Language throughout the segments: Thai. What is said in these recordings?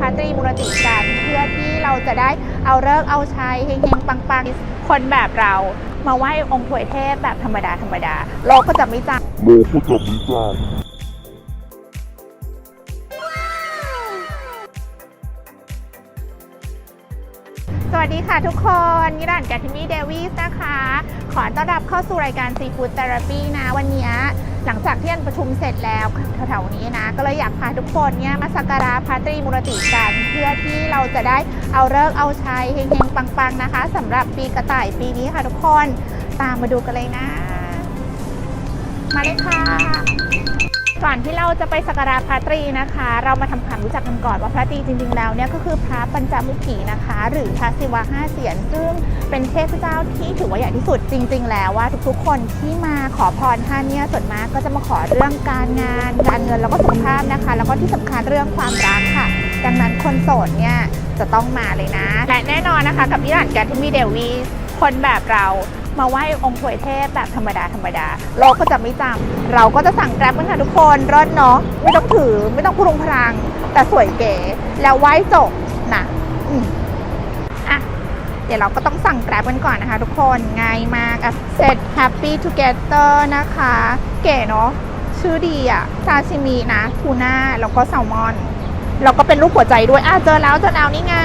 พาตรีมุรติกันเพื่อที่เราจะได้เอาเลิกเอาใช้เฮงๆ ปังๆ คนแบบเรา มาไหว้องค์ถวยเทพแบบธรรมดาธรรมดาโลกก็จะไม่จำโลกก็จะไม่จำสวัสดีค่ะทุกคนนิรันดร์แกทิมีเดวิสนะคะ ขอต้อนรับเข้าสู่รายการซีฟู้ดเทอราปีนะ วันนี้หลังจากที่อันประชุมเสร็จแล้วแถวๆนี้นะ ก็เลยอยากพาทุกคนเนี่ยมาสักการะพระตรีมุรติกัน เพื่อที่เราจะได้เอาเลิกเอาใช้เฮงๆ ปังๆ นะคะสำหรับปีกระต่ายปีนี้ค่ะทุกคนตามมาดูกันเลยนะ มาเลยค่ะ ก่อนที่เราจะไปสักการะพระตรีนะคะ เรามาทำความรู้จักกันก่อนว่าพระตรีจริง ๆ แล้วเนี่ยก็คือพระปัญจมุขีนะคะ หรือพระศิวะห้าเสียน ซึ่งเป็นเทพเจ้าที่ถือว่าใหญ่ที่สุดจริง ๆ แล้วว่าทุกๆ คนที่มาขอพรท่านเนี่ยส่วนมากก็จะมาขอเรื่องการงาน การเงินแล้วก็สุขภาพนะคะ แล้วก็ที่สำคัญเรื่องความรักค่ะ ดังนั้นคนโสดเนี่ยจะต้องมาเลยนะ และแน่นอนนะคะ กับยิรันแกที่มีเดวีคนแบบเรา มาไหว้องค์ถวยเทพแบบธรรมดาธรรมดาโลกก็จะไม่จำเราก็จะสั่งแกร็บกันค่ะทุกคนรอดเนาะไม่ต้องถือไม่ต้องพรุงพรัง แต่สวยเก๋แล้วไหว้จบนะอะเดี๋ยวเราก็ต้องสั่งแกร็บกันก่อนนะคะ ทุกคนง่ายมากอะเสร็จ happy together นะคะ เก๋เนาะชื่อดีอะซาชิมินะทูน่าแล้วก็แซลมอนแล้วก็เป็นรูปหัวใจด้วยอะเจอแล้วเจอแล้วนี่ไง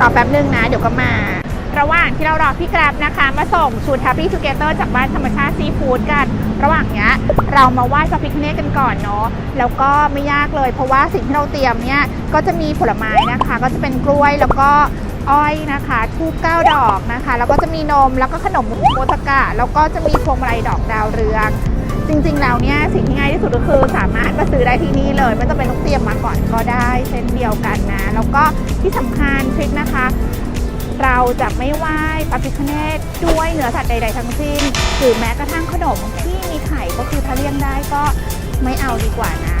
รอแป๊บนึงนะ เดี๋ยวก็มา ระหว่างที่เรารอพี่แกร็บนะคะ มาส่งชุด Happy Together จากบ้านธรรมชาติซีฟู้ดกัน ระหว่างเนี้ยเรามาไหว้พระพิฆเนศกันก่อนเนาะแล้วก็ไม่ยากเลยเพราะว่าสิ่งที่เราเตรียมเนี่ยก็จะมีผลไม้นะคะ ก็จะเป็นกล้วยแล้วก็อ้อยนะคะทูบเก้าดอกนะคะ แล้วก็จะมีนมแล้วก็ขนมโมตกะ แล้วก็จะมีพวงมาลัยดอกดาวเรือง จริงๆแล้วเนี่ยสิ่งที่ง่ายที่สุดก็คือสามารถมาซื้อได้ที่นี่เลยไม่ต้องเป็นต้องเตรียมมาก่อนก็ได้เช่นเดียวกันนะ แล้วก็ที่สำคัญทริคนะคะ เราจะไม่ไหว้ปาปิคเนตด้วยเนื้อสัตว์ใด ๆ ทั้งสิ้นหรือแม้กระทั่งขนมที่มีไข่ก็คือถ้าเลี่ยงได้ก็ไม่เอาดีกว่านะ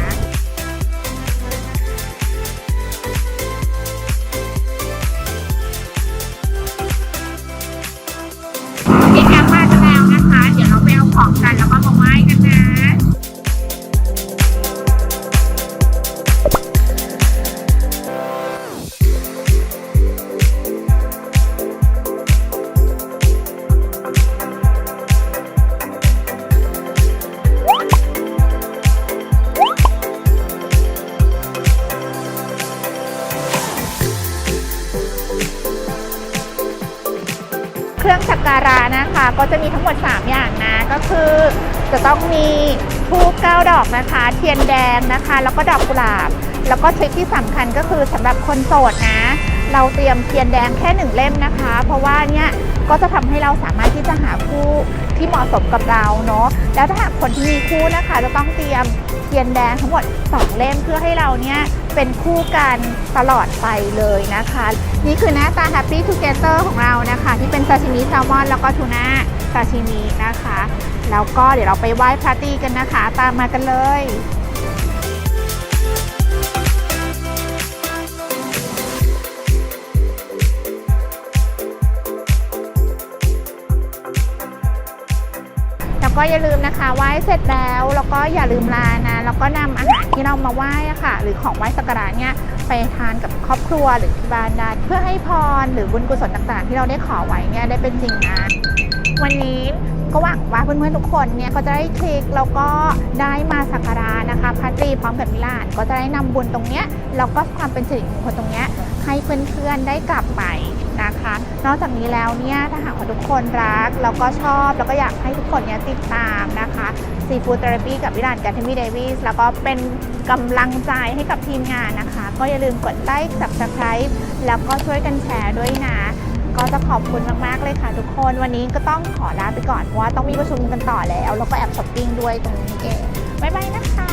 รื่องสักการะนะคะ ก็จะมีทั้งหมด 3 อย่างนะ ก็คือจะต้องมีทูบเก้าดอกนะคะ เทียนแดงนะคะ แล้วก็ดอกกุหลาบ แล้วก็ทริคที่สำคัญก็คือสำหรับคนโสดนะ เราเตรียมเทียนแดงแค่หนึ่งเล่มนะคะ เพราะว่าเนี่ยก็จะทำให้เราสามารถที่จะหาคู่ที่เหมาะสมกับเราเนาะ แล้วถ้าหากคนที่มีคู่นะคะ จะต้องเตรียมเทียนแดงทั้งหมด 2 เล่มเพื่อให้เราเนี่ยเป็นคู่กันตลอดไปเลยนะคะ นี่คือหน้าตา Happy Together ของเรานะคะที่เป็น ซาชิมิแซลมอนแล้วก็ทูน่าซาชิมินะคะ แล้วก็เดี๋ยวเราไปไหว้พระตีกันนะคะ ตามมากันเลยแล้วก็อย่าลืมนะคะไหว้เสร็จแล้ว แล้วก็อย่าลืมลานะ แล้วก็นำอาหารที่เรามาไหว้อะค่ะ หรือของไหว้สักการะเนี่ย ไปทานกับครอบครัวหรือที่บ้านได้เพื่อให้พรหรือบุญกุศลต่างๆ ที่เราได้ขอไว้เนี่ยได้เป็นจริงนะ วันนี้ก็หวังว่าเพื่อนๆทุกคนเนี่ยก็จะได้คลิกแล้วก็ได้มาสักการะนะคะพระตรีพร้อมกับมิลานก็จะได้นำบุญตรงเนี้ยแล้วก็ความเป็นสิริมงคลตรงเนี้ยให้เพื่อนๆได้กลับไปนะคะ นอกจากนี้แล้วเนี่ยถ้าหากว่าทุกคนรักแล้วก็ชอบแล้วก็อยากให้ทุกคนเนี่ยติดตามนะคะ ซีฟู้ดเทอราปีกับวิรันกันทมีเดวิสแล้วก็เป็นกำลังใจให้กับทีมงานนะคะ ก็อย่าลืมกดไลค์ subscribe แล้วก็ช่วยกันแชร์ด้วยนะ ก็จะขอบคุณมาก ๆ เลยค่ะทุกคน วันนี้ก็ต้องขอลาไปก่อนเพราะว่าต้องมีประชุมกันต่อแล้ว แล้วก็แอบช้อปปิ้งด้วยตรงนี้เอง บ๊ายบายนะคะ